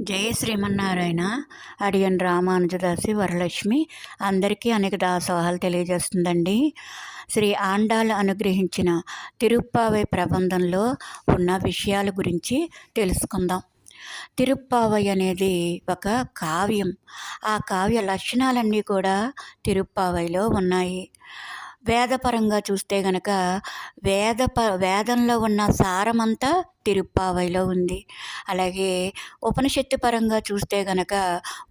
జయ శ్రీమన్నారాయణ అడియన్ రామానుజదాసి వరలక్ష్మి అందరికీ అనేక దాసోహాలు తెలియజేస్తుందండి. శ్రీ ఆండాలు అనుగ్రహించిన తిరుప్పావై ప్రబంధంలో ఉన్న విషయాల గురించి తెలుసుకుందాం. తిరుప్పావై అనేది ఒక కావ్యం. ఆ కావ్య లక్షణాలన్నీ కూడా తిరుప్పావైలో ఉన్నాయి. వేదపరంగా చూస్తే గనక వేద ప వేదంలో ఉన్న సారమంతా తిరుప్పావైలో ఉంది. అలాగే ఉపనిషత్తు పరంగా చూస్తే గనక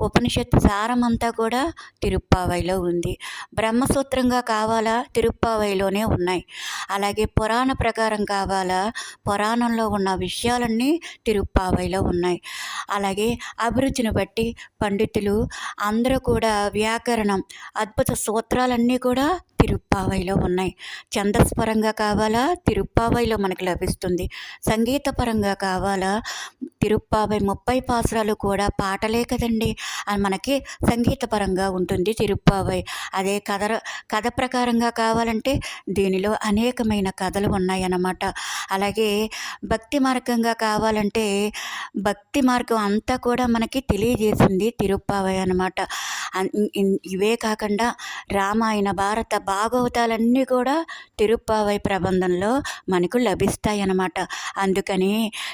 ఉపనిషత్తు సారమంతా కూడా తిరుప్పావైలో ఉంది. బ్రహ్మసూత్రంగా కావాలా? తిరుప్పావైలోనే ఉన్నాయి. అలాగే పురాణ ప్రకారం కావాలా? పురాణంలో ఉన్న విషయాలన్నీ తిరుప్పావైలో ఉన్నాయి. అలాగే అభిరుచిని బట్టి పండితులు అందరూ కూడా వ్యాకరణం అద్భుత సూత్రాలన్నీ కూడా తిరుప్పావైలో ఉన్నాయి. ఛందస్పరంగా కావాలా? తిరుప్పావైలో మనకు లభిస్తుంది. సంగీతపరంగా కావాలా? తిరుప్పావై ముప్పై పాసురాలు కూడా పాటలే కదండి. అది మనకి సంగీతపరంగా ఉంటుంది తిరుప్పావై. అదే కథ కథ ప్రకారంగా కావాలంటే దీనిలో అనేకమైన కథలు ఉన్నాయన్నమాట. అలాగే భక్తి మార్గంగా కావాలంటే భక్తి మార్గం అంతా కూడా మనకి తెలియజేసింది తిరుప్పావై అనమాట ఇవే కాకుండా రామాయణ భారత భాగవతాలన్నీ కూడా తిరుప్పావై ప్రబంధంలో మనకు లభిస్తాయి అన్నమాట అందుకని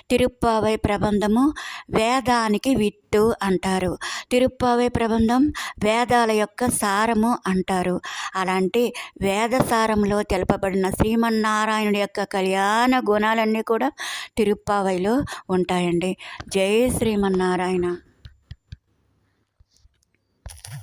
తిరుప్పావై ప్రబంధము వేదానికి విత్తు అంటారు. తిరుప్పావై ప్రబంధం వేదాల యొక్క సారము అంటారు. అలాంటి వేద సారంలో తెలపబడిన శ్రీమన్నారాయణుడి యొక్క కళ్యాణ గుణాలన్నీ కూడా తిరుప్పావైలో ఉంటాయండి. జై శ్రీమన్నారాయణ.